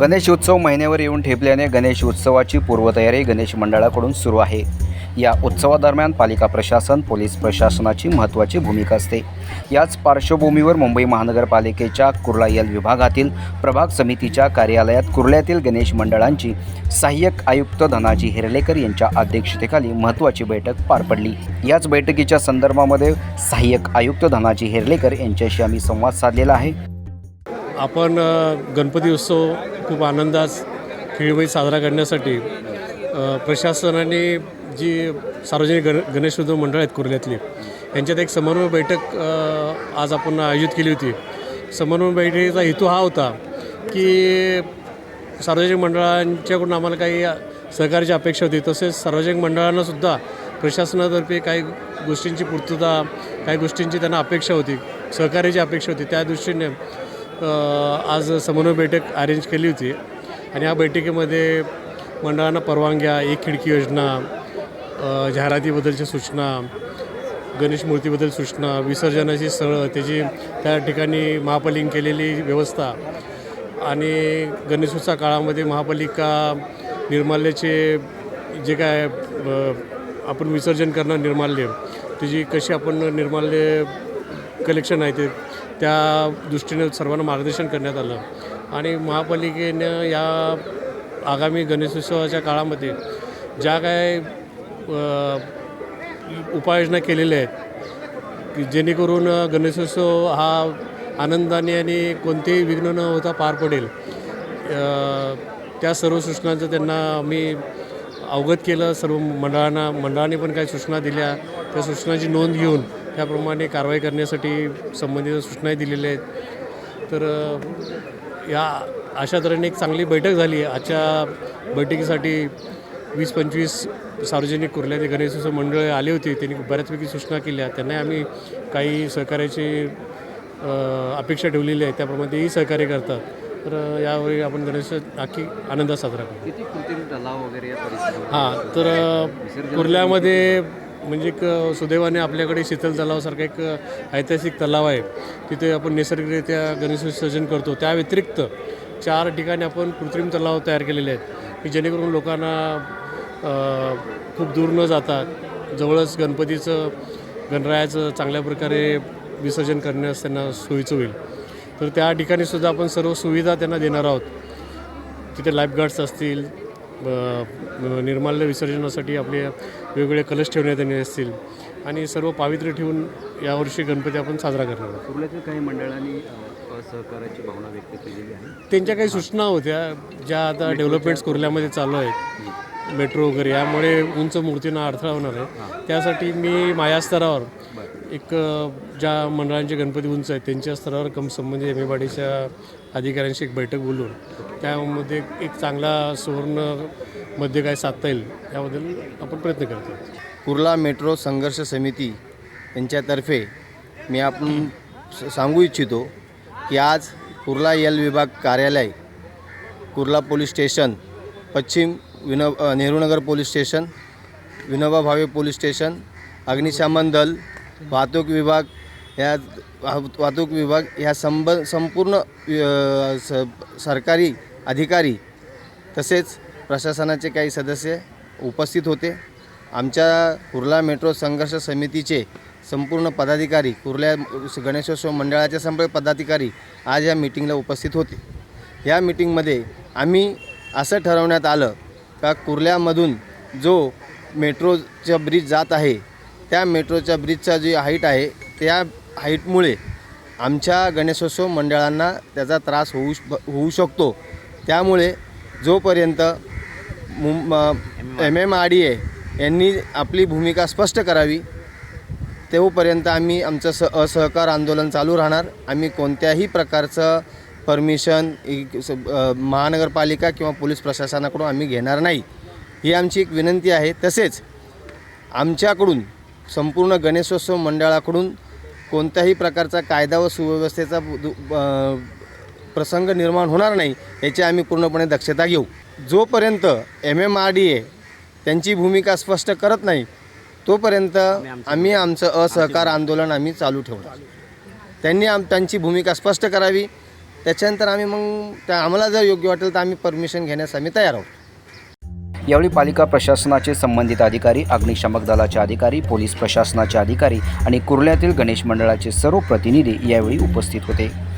गणेश उत्सव महिन्यावर येऊन ठेपल्याने गणेश उत्सवाची पूर्वतयारी गणेश मंडळाकडून सुरू आहे. या उत्सवादरम्यान पालिका प्रशासन पोलीस प्रशासनाची महत्त्वाची भूमिका असते. याच पार्श्वभूमीवर मुंबई महानगरपालिकेच्या कुर्ला यल विभागातील प्रभाग समितीच्या कार्यालयात कुर्ल्यातील गणेश मंडळांची सहाय्यक आयुक्त धनाजी हिरलेकर यांच्या अध्यक्षतेखाली महत्त्वाची बैठक पार पडली. याच बैठकीच्या संदर्भामध्ये सहाय्यक आयुक्त धनाजी हिरलेकर यांच्याशी आम्ही संवाद साधलेला आहे. आपण गणपती उत्सव खूप आनंदास खेळीबाई साजरा करण्यासाठी प्रशासनाने जी सार्वजनिक गण गणेशोत्सव मंडळ आहेत कुर्ल्यातली यांच्यात एक समन्वय बैठक आज आपण आयोजित केली होती. समन्वय बैठकीचा हेतू हा होता की सार्वजनिक मंडळांच्याकडून आम्हाला काही सहकार्याची अपेक्षा होती. तसेच सार्वजनिक मंडळांनासुद्धा प्रशासनातर्फे काही गोष्टींची पूर्तता काही गोष्टींची त्यांना अपेक्षा होती सहकार्याची अपेक्षा होती. त्या दृष्टीने आज समन्वय बैठक अरेंज केली होती. आणि या बैठकीमध्ये मंडळांना परवानग्या एक खिडकी योजना जाहिरातीबद्दलच्या सूचना गणेश मूर्तीबद्दल सूचना विसर्जनाची स्थळं त्याची त्या ठिकाणी महापालिकेने केलेली व्यवस्था आणि गणेशोत्सव काळामध्ये महापालिका निर्माल्याचे जे काय आपण विसर्जन करणार निर्माल्य त्याची कशी आपण निर्माल्य कलेक्शन आहे ते त्या दृष्टीने सर्वांना मार्गदर्शन करण्यात आलं. आणि महापालिकेनं या आगामी गणेशोत्सवाच्या काळामध्ये ज्या काय उपाययोजना केलेल्या आहेत की जेणेकरून गणेशोत्सव हा आनंदाने आणि कोणतेही विघ्न न होता पार पडेल त्या सर्व सूचनांचं त्यांना आम्ही अवगत केलं. सर्व मंडळांना मंडळाने पण काही सूचना दिल्या. त्या सूचनांची नोंद घेऊन त्याप्रमाणे कारवाई करण्यासाठी संबंधित सूचनाही दिलेल्या आहेत. तर या अशा तऱ्हेने एक चांगली बैठक झाली. आजच्या बैठकीसाठी वीस पंचवीस सार्वजनिक कुर्ल्याचे गणेशोत्सव मंडळे आले होते. त्यांनी बऱ्याचपैकी सूचना केल्या. त्यांनाही आम्ही काही सहकार्याची अपेक्षा ठेवलेली आहे. त्याप्रमाणे तेही सहकार्य करतात. तर यावेळी आपण गणेश अख्खी आनंदात साजरा करू. हां तर कुर्ल्यामध्ये म्हणजे एक सुदैवाने आपल्याकडे शीतल तलावासारखा एक ऐतिहासिक तलाव आहे. तिथे आपण नैसर्गिकरित्या गणेश विसर्जन करतो. त्या व्यतिरिक्त चार ठिकाणी आपण कृत्रिम तलाव तयार केलेले आहेत की जेणेकरून लोकांना खूप दूर न जाता जवळच गणपतीचं गणरायाचं चांगल्या प्रकारे विसर्जन करण्यास त्यांना सोयीचं होईल. तर त्या ठिकाणी सुद्धा आपण सर्व सुविधा त्यांना देणार आहोत. तिथे लाईफगार्ड्स असतील निर्माल्य विसर्जनासाठी आपले वेगवेगळे कलश ठेवण्यात येणे असतील आणि सर्व पावित्र्य ठेवून यावर्षी गणपती आपण साजरा करणार आहोत. कुर्ल्यातील काही मंडळांनी असहकाराची भावना व्यक्त केलेली आहे? त्यांच्या काही सूचना होत्या ज्या आता डेव्हलपमेंट्स कुर्ल्यामध्ये चालू आहेत. मेट्रो वगैरे यामुळे उंच मूर्तींना अडथळा होणार आहे. त्यासाठी मी माझ्या स्तरावर एक ज्या मंडळांचे गणपती उंच आहेत त्यांच्या स्तरावर कम संबंधित एम एबाडीच्या अधिकाऱ्यांशी एक बैठक बोलून त्यामध्ये एक चांगला सुवर्ण मध्ये काय साधता येईल याबद्दल आपण प्रयत्न करतो. कुर्ला मेट्रो संघर्ष समिती यांच्यातर्फे मी आपण सांगू इच्छितो की आज कुर्ला यल विभाग कार्यालय कुर्ला पोलीस स्टेशन पश्चिम विनो Nehrunagar police station Vinoba Bhave police station अग्निशमन दल वाहतूक विभाग या वाह- वाहतूक विभाग ह्या संब संपूर्ण स सरकारी अधिकारी तसेच प्रशासनाचे काही सदस्य उपस्थित होते. आमच्या कुर्ला मेट्रो संघर्ष समितीचे संपूर्ण पदाधिकारी कुर्ल्या गणेशोत्सव मंडळाचे संपूर्ण पदाधिकारी आज या मीटिंगला उपस्थित होते. या मीटिंगमध्ये आम्ही असं ठरवण्यात आलं का कुर्ल्यामधून जो मेट्रोचा ब्रिज जात आहे त्या मेट्रोच्या ब्रिजचा जी हाईट आहे त्या हाईटमुळे आमच्या गणेशोत्सव मंडळांना त्याचा त्रास होऊ श- होऊ शकतो. त्यामुळे जोपर्यंत मुं M M R D A यांनी आपली भूमिका स्पष्ट करावी. तेव्हापर्यंत आम्ही आमचं स असहकार आंदोलन चालू राहणार. आम्ही कोणत्याही प्रकारचं परमिशन महानगरपालिका किंवा पोलीस प्रशासनाकडून आम्ही घेणार नाही. ही आमची एक विनंती आहे. तसेच आमच्याकडून संपूर्ण गणेशोत्सव मंडळाकडून कोणत्याही प्रकारचा कायदा व सुव्यवस्थेचा दु- प्रसंग निर्माण होणार नाही याची आम्ही पूर्णपणे दक्षता घेऊ. जोपर्यंत M M R D A त्यांची भूमिका स्पष्ट करत नाही तोपर्यंत आम्ही आमचं असहकार आंदोलन आम्ही चालू ठेवणार. त्यांनी आम त्यांची भूमिका स्पष्ट करावी. त्याच्यानंतर आम्ही मग त्या आम्हाला जर योग्य वाटेल तर आम्ही परमिशन घेण्यास आम्ही तयार आहोत. यावेळी पालिका प्रशासनाचे संबंधित अधिकारी अग्निशमक दलाचे अधिकारी पोलीस प्रशासनाचे अधिकारी आणि कुर्ल्यातील गणेश मंडळाचे सर्व प्रतिनिधी यावेळी उपस्थित होते.